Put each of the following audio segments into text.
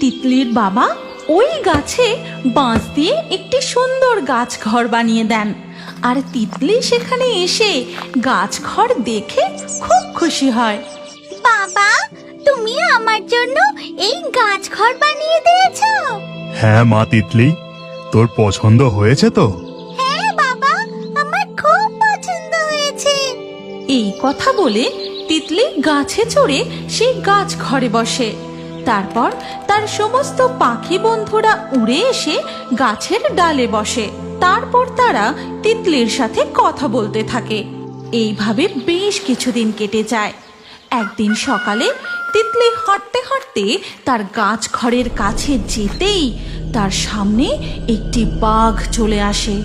তিতলির বাবা ওই গাছে বাঁশ দিয়ে একটি সুন্দর গাছ ঘর বানিয়ে দেন। আর তিতলি সেখানে এসে গাছ ঘর দেখে খুব খুশি হয়। বাবা তুমি আমার জন্য এই গাছ ঘর বানিয়ে দিয়েছ? হ্যাঁ মা তিতলি তোর পছন্দ হয়েছে তো? হ্যাঁ বাবা আমার খুব পছন্দ হয়েছে। এই কথা বলে তিতলি গাছে চড়ে সেই গাছ ঘরে বসে। তারপর তার সমস্ত পাখি বন্ধুরা উড়ে এসে গাছের ডালে বসে। তারপর তারা তিতলির সাথে কথা বলতে থাকে। এইভাবে বেশ কিছুদিন কেটে যায়। একদিন সকালে তিতলি হাঁটতে হাঁটতে তার গাছ ঘরের কাছে যেতেই তার সামনে একটি বাঘ চলে আসে।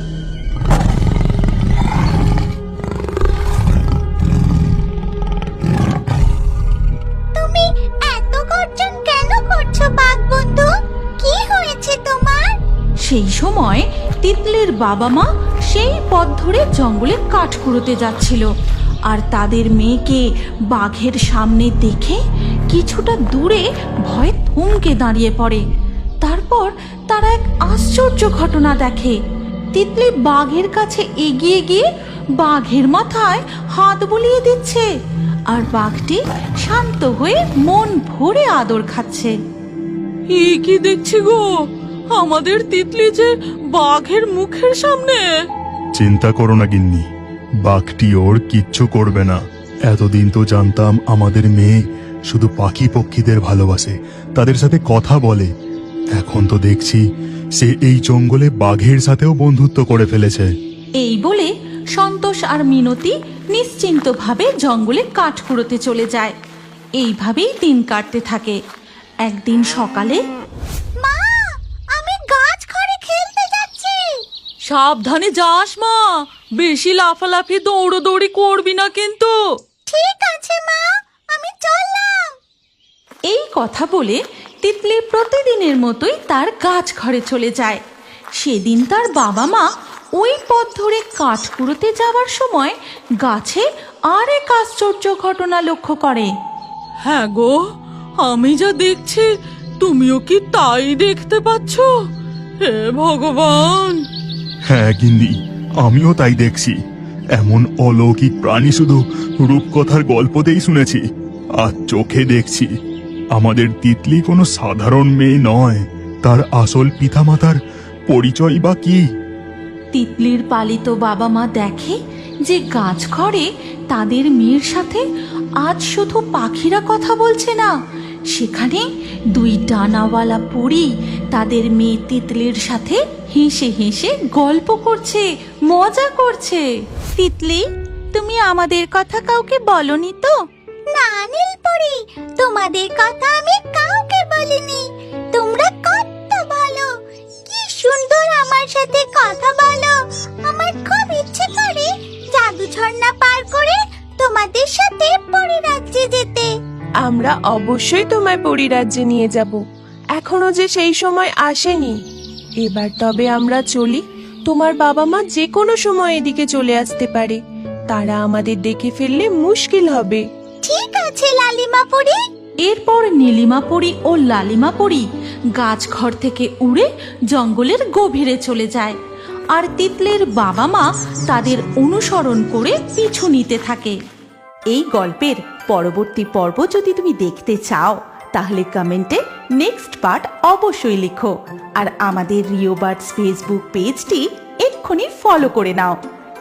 সেই সময় তিতলির বাবা মা সেই পথ ধরে জঙ্গলে কাঠ কুড়োতে যাচ্ছিল। আর তাদের মেয়েকে বাঘের সামনে দেখে কিছুটা দূরে ভয়ে থমকে দাঁড়িয়ে পড়ে। তারপর তারা এক আশ্চর্য ঘটনা দেখে। তিতলি বাঘের কাছে এগিয়ে গিয়ে বাঘের মাথায় হাত বুলিয়ে দিচ্ছে আর বাঘটি শান্ত হয়ে মন ভরে আদর খাচ্ছে। এ কি দেখছি গো? আমাদের তিতলি যে বাঘের মুখের সামনে। চিন্তা করো না গিন্নি। বাঘটি ওর কিচ্ছু করবে না। এতদিন তো জানতাম আমাদের মেয়ে শুধু পাখি পক্ষীদের ভালোবাসে তাদের সাথে কথা বলে। এখন তো দেখছি সে এই জঙ্গলে বাঘের সাথেও বন্ধুত্ব করে ফেলেছে। এই বলে সন্তোষ আর মিনতি নিশ্চিন্তভাবে জঙ্গলে কাঠ কুড়োতে চলে যায়। এইভাবেই দিন কাটতে থাকে। একদিন সকালে মা আমি গাছ ঘরে খেলতে যাচ্ছি সাবধানে যাস মা। বেশি লাফালাফি দৌড়োদৌড়ি করবি না কিন্তু। ঠিক আছে মা। আমি চললাম। এই কথা বলে তিতলি প্রতিদিনের মতোই তার গাছ ঘরে চলে যায়। সেদিন তার বাবা মা ওই পথ ধরে কাঠ কুড়োতে যাওয়ার সময় গাছে আর এক আশ্চর্য ঘটনা লক্ষ্য করে। হ্যাঁ গো আমি যা দেখছি তুমিও কি তাই দেখতে পাচ্ছ? হে ভগবান! হ্যাঁ গিন্নি, আমিও তাই দেখছি। এমন অলৌকিক প্রাণী শুধু রূপকথার গল্পতেই শুনেছি, আর চোখে দেখছি আমাদের তিতলি কোনো সাধারণ মেয়ে নয়, তার আসল পিতামাতার পরিচয় বা কি? তিতলির পালিত বাবা মা দেখে যে গাছ ঘরে তাদের মেয়ের সাথে আজ শুধু পাখিরা কথা বলছে না, সেখানে দুই ডানাওয়ালা পরি তাদের মেয়ে তিতলির সাথে হেসে হেসে গল্প করছে মজা করছে। তিতলি তুমি আমাদের কথা কাউকে বলনি তো? না নীলপরি তোমাদের কথা আমি কাউকে বলিনি। তোমরা কত ভালো। কি সুন্দর আমার সাথে কথা বলো। আমার খুব ইচ্ছে করে জাদু ঝর্ণা পার করে তোমাদের সাথে পরিরাজ্যে যেতে। আমরা অবশ্যই তোমায় পরিরাজ্যে নিয়ে যাব। এখনও যে সেই সময় আসেনি। এবার তবে আমরা চলি। তোমার বাবা মা যে কোনো সময় এদিকে চলে আসতে পারে। তারা আমাদের দেখে ফেললে মুশকিল হবে। ঠিক আছে লালিমা পরি এরপর নীলিমা পরি ও লালিমা পরি গাছ ঘর থেকে উড়ে জঙ্গলের গভীরে চলে যায়। আর তিতলের বাবা মা তাদের অনুসরণ করে পিছু নিতে থাকে। এই গল্পের পরবর্তী পর্ব যদি তুমি দেখতে চাও তাহলে কমেন্টে নেক্সট পার্ট অবশ্যই লিখো। আর আমাদের রিও বার্ডস ফেসবুক পেজটি এক্ষুনি ফলো করে নাও।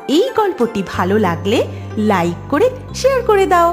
এই গল্পটি ভালো লাগলে লাইক করে, শেয়ার করে দাও।